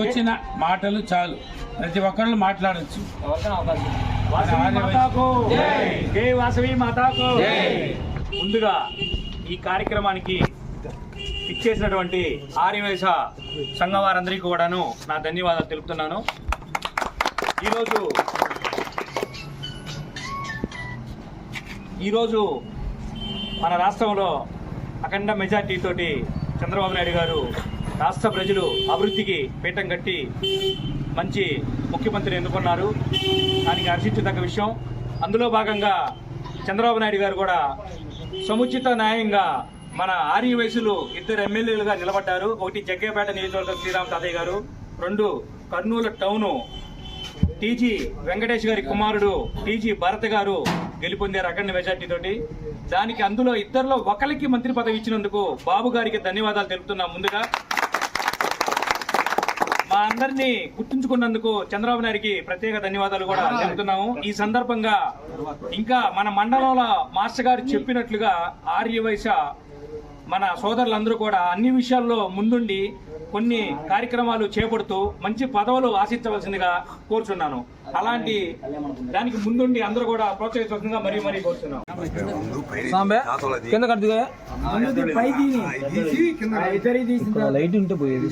తోచిన మాటలు చాలు. ప్రతి ఒక్కళ్ళు మాట్లాడచ్చు. వాసవి మాతాకు. జై. వాసవి మాతాకు. ముందుగా ఈ కార్యక్రమానికి ఇచ్చేసినటువంటి ఆర్యవేశ సంఘం వారందరికీ కూడాను నా ధన్యవాదాలు తెలుపుతున్నాను. ఈరోజు ఈరోజు మన రాష్ట్రంలో అఖండ మెజార్టీ తోటి చంద్రబాబు నాయుడు గారు రాష్ట్ర ప్రజలు అభివృద్ధికి పీఠం కట్టి మంచి ముఖ్యమంత్రిని ఎన్నుకున్నారు. దానికి హర్షించదగ్గ విషయం అందులో భాగంగా చంద్రబాబు నాయుడు గారు కూడా సముచిత న్యాయంగా మన ఆర్య వయసులు ఇద్దరు ఎమ్మెల్యేలుగా నిలబడ్డారు. ఒకటి జగ్గేపేట నియోజకవర్గం శ్రీరామ్ తాతయ్య గారు రెండు కర్నూలు టౌను టీజీ వెంకటేష్ గారి కుమారుడు టీజీ భరత్ గారు గెలుపొందారు అఖండ మెజార్టీతోటి. దానికి అందులో ఇద్దరిలో ఒకరికి మంత్రి పదవి ఇచ్చినందుకు బాబు గారికి ధన్యవాదాలు తెలుపుతున్నాం ముందుగా. అందరినీ గుర్తుంచుకున్నందుకు చంద్రబాబు నాయుడికి ప్రత్యేక ధన్యవాదాలు కూడా తెలుపుతున్నాము. ఈ సందర్భంగా ఇంకా మన మండలంలో మాస్టర్ గారు చెప్పినట్లుగా ఆర్యవైశ మన సోదరులందరూ కూడా అన్ని విషయాల్లో ముందుండి కొన్ని కార్యక్రమాలు చేపడుతూ మంచి పదవులు ఆశించవలసిందిగా కోరుచున్నాను. అలాంటి దానికి ముందుండి అందరూ కూడా ప్రోత్సహించవలసిందిగా మరీ మరీ కోరుతున్నాం లైట్ ఉంటే పోయేది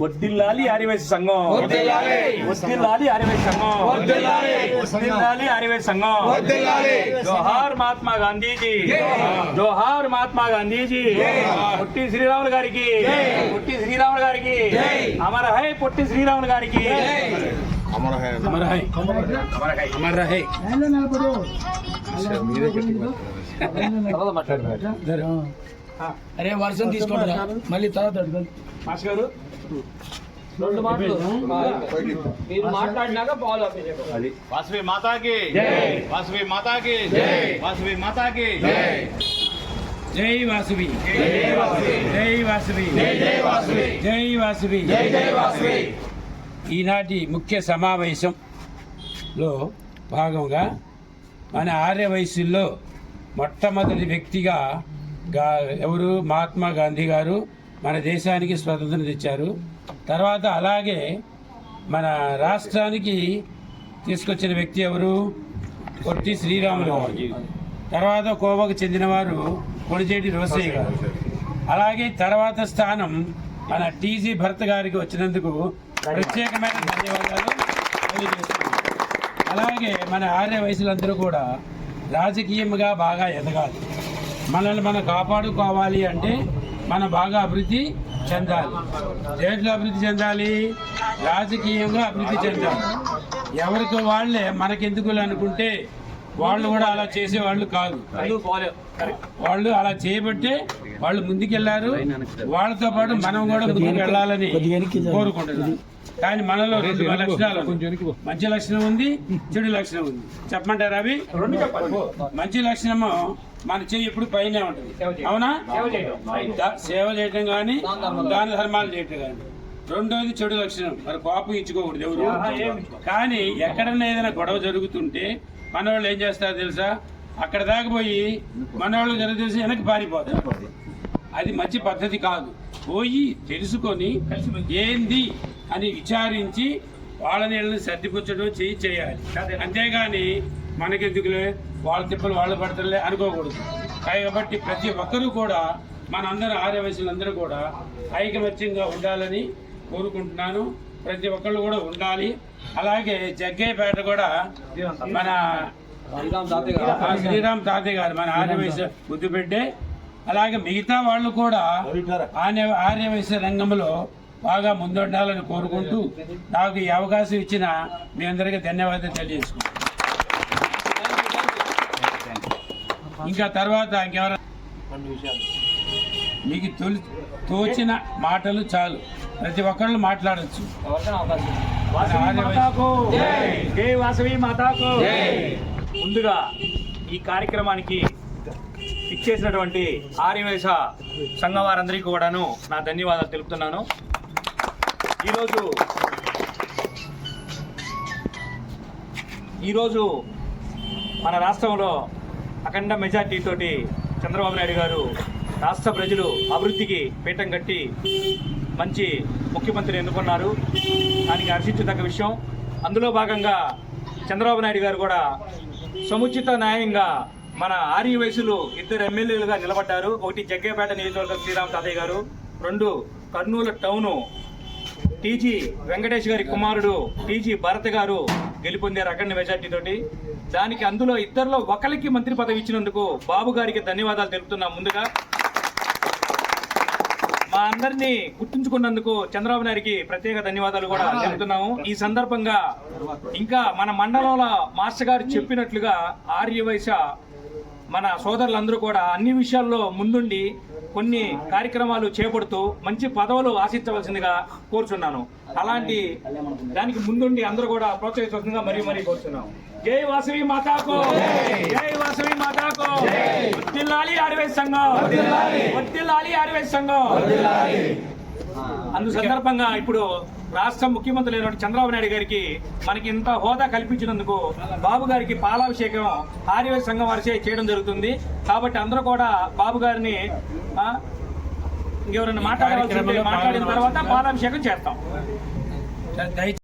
వడ్డిల్లాలి ఆర్యవేశ సంఘం. వడ్డిల్లాలి. ఆర్యవేశ సంఘం. వడ్డిల్లాలి. ఆర్యవేశ సంఘం. జోహార్ మహాత్మా గాంధీజీ. జోహార్. మహాత్మా గాంధీజీ. పొట్టి శ్రీరాములు గారికి పొట్టి శ్రీరాములు గారికి. అమర హై పొట్టి శ్రీరాములు గారికి. అమర్ హై. అమర్ రహై అరే వర్షం తీసుకుంటా మళ్ళీ తర్వాత అడగండి. మాస్ గారు. రెండు మాటలు. మీరు మాట్లాడినాక బాల్ ఆపేసేయండి. వాసవి మాతాకి. జై. వాసవి మాతాకి. వాసవి మాతాకి. జై వాసువి. జై వాసువి. జై వాసువి. జై వాసువి ఈనాటి ముఖ్య సమావేశంలో భాగంగా మన ఆర్య వయసుల్లో మొట్టమొదటి వ్యక్తిగా గా ఎవరు? మహాత్మా గాంధీ గారు మన దేశానికి స్వతంత్రం తెచ్చారు. తర్వాత అలాగే మన రాష్ట్రానికి తీసుకొచ్చిన వ్యక్తి ఎవరు? పొట్టి శ్రీరాములు. తర్వాత కోవకు చెందినవారు కొణిజేటి రోసయ్య గారు. అలాగే తర్వాత స్థానం మన టీజీ భరత్ గారికి వచ్చినందుకు ప్రత్యేకమైన ధన్యవాదాలు తెలియజేస్తున్నాను. అలాగే మన ఆర్య వయసులందరూ కూడా రాజకీయంగా బాగా ఎదగాలి. మనల్ని మనం కాపాడుకోవాలి అంటే మనం బాగా అభివృద్ధి చెందాలి. దేంట్లో అభివృద్ధి చెందాలి? రాజకీయంగా అభివృద్ధి చెందాలి. ఎవరికి వాళ్ళే మనకెందుకు అనుకుంటే వాళ్ళు కూడా అలా చేసేవాళ్ళు కాదు. వాళ్ళు అలా చేయబట్టే వాళ్ళు ముందుకెళ్ళారు. వాళ్ళతో పాటు మనం కూడా ముందుకు వెళ్ళాలని కోరుకుంటున్నాం. కానీ మనలో రెండు లక్షణాలు. మంచి లక్షణం ఉంది చెడు లక్షణం ఉంది. చెప్పమంటారా అవి? మంచి లక్షణము మన చెయ్యి ఎప్పుడు పైనే ఉంటుంది. అవునా? సేవ చేయటం కానీ దాన ధర్మాలు చేయటం కానీ రెండోది చెడు లక్షణం. మరి కోపం ఇచ్చుకోకూడదు ఎవరు. కానీ ఎక్కడన్నా ఏదైనా గొడవ జరుగుతుంటే మనవాళ్ళు ఏం చేస్తారో తెలుసా? అక్కడ దాకా పోయి మనవాళ్ళు తెలిసి వెనక్కి పారిపోతారు. అది మంచి పద్ధతి కాదు. పోయి తెలుసుకొని ఏంది అని విచారించి వాళ్ళ నీళ్ళని సర్దిపుచ్చడం చేయి చేయాలి. అంతేగాని మనకెందుకులే? వాళ్ళ తిప్పలు వాళ్ళు పడతారులే అనుకోకూడదు. కాబట్టి ప్రతి ఒక్కరూ కూడా మనందరూ ఆర్య వయసులందరూ కూడా ఐకమత్యంగా ఉండాలని కోరుకుంటున్నాను. ప్రతి ఒక్కళ్ళు కూడా ఉండాలి. అలాగే జగ్గేపేట కూడా మన శ్రీరామ్ తాతయ్య గారు. మన ఆర్యవైశ్య ముద్దుబిడ్డే అలాగే మిగతా వాళ్ళు కూడా ఆర్య ఆర్యవైశ్య రంగంలో బాగా ముందుండాలని కోరుకుంటూ నాకు ఈ అవకాశం ఇచ్చిన మీ అందరికీ ధన్యవాదాలు తెలియజేసుకుంటాను ఇంకా తర్వాత ఇంకెవరైనా మీకు తొలి తోచిన మాటలు చాలు. ప్రతి ఒక్కళ్ళు మాట్లాడచ్చు. వాసవి మాతాకు. జై. వాసవి మాతాకు. ముందుగా ఈ కార్యక్రమానికి ఇచ్చేసినటువంటి ఆర్యవేశ సంఘం వారందరికీ కూడాను నా ధన్యవాదాలు తెలుపుతున్నాను. ఈరోజు ఈరోజు మన రాష్ట్రంలో అఖండ మెజార్టీ తోటి చంద్రబాబు నాయుడు గారు రాష్ట్ర ప్రజలు అభివృద్ధికి పీఠం కట్టి మంచి ముఖ్యమంత్రి ఎన్నుకున్నారు. దానికి హర్షించదగ్గ విషయం అందులో భాగంగా చంద్రబాబు నాయుడు గారు కూడా సముచిత న్యాయంగా మన ఆర్య వయసులు ఇద్దరు ఎమ్మెల్యేలుగా నిలబడ్డారు. ఒకటి జగ్గేపేట నియోజకవర్గం శ్రీరామ్ తాతయ్య గారు రెండు కర్నూలు టౌను టీజీ వెంకటేష్ గారి కుమారుడు టీజీ భరత్ గారు గెలుపొందారు అఖండ మెజార్టీతోటి. దానికి అందులో ఇద్దరిలో ఒకరికి మంత్రి పదవి ఇచ్చినందుకు బాబు గారికి ధన్యవాదాలు తెలుపుతున్నాం ముందుగా. అందరినీ గుర్తుంచుకున్నందుకు చంద్రబాబు నాయుడికి ప్రత్యేక ధన్యవాదాలు కూడా తెలుపుతున్నాము ఈ సందర్భంగా ఇంకా మన మండలంలో మాస్టర్ గారు చెప్పినట్లుగా ఆర్యవైశ్య మన సోదరులందరూ కూడా అన్ని విషయాల్లో ముందుండి కొన్ని కార్యక్రమాలు చేపడుతూ మంచి పదవులు ఆశించవలసిందిగా కోరుచున్నాను. అలాంటి దానికి ముందుండి అందరూ కూడా ప్రోత్సహించవలసిందిగా మరీ మరీ కోరుచున్నాం. జై వాసవి మాతాకు జై వాసవి మాతాకు వర్ధిల్లాలి ఆర్యవైశ్య సంఘం! వర్ధిల్లాలి ఆర్యవైశ్య సంఘం! అందు సందర్భంగా ఇప్పుడు రాష్ట్ర ముఖ్యమంత్రి అయినటువంటి చంద్రబాబు నాయుడు గారికి మనకి ఇంత హోదా కల్పించినందుకు బాబు గారికి పాలాభిషేకం ఆర్యవేశ సంఘం వారిచే చేయడం జరుగుతుంది. కాబట్టి అందరూ కూడా బాబు గారిని ఇంకెవరైనా మాట్లాడవలసి ఉంటే మాట్లాడిన తర్వాత పాలాభిషేకం చేస్తాం. దయచేసి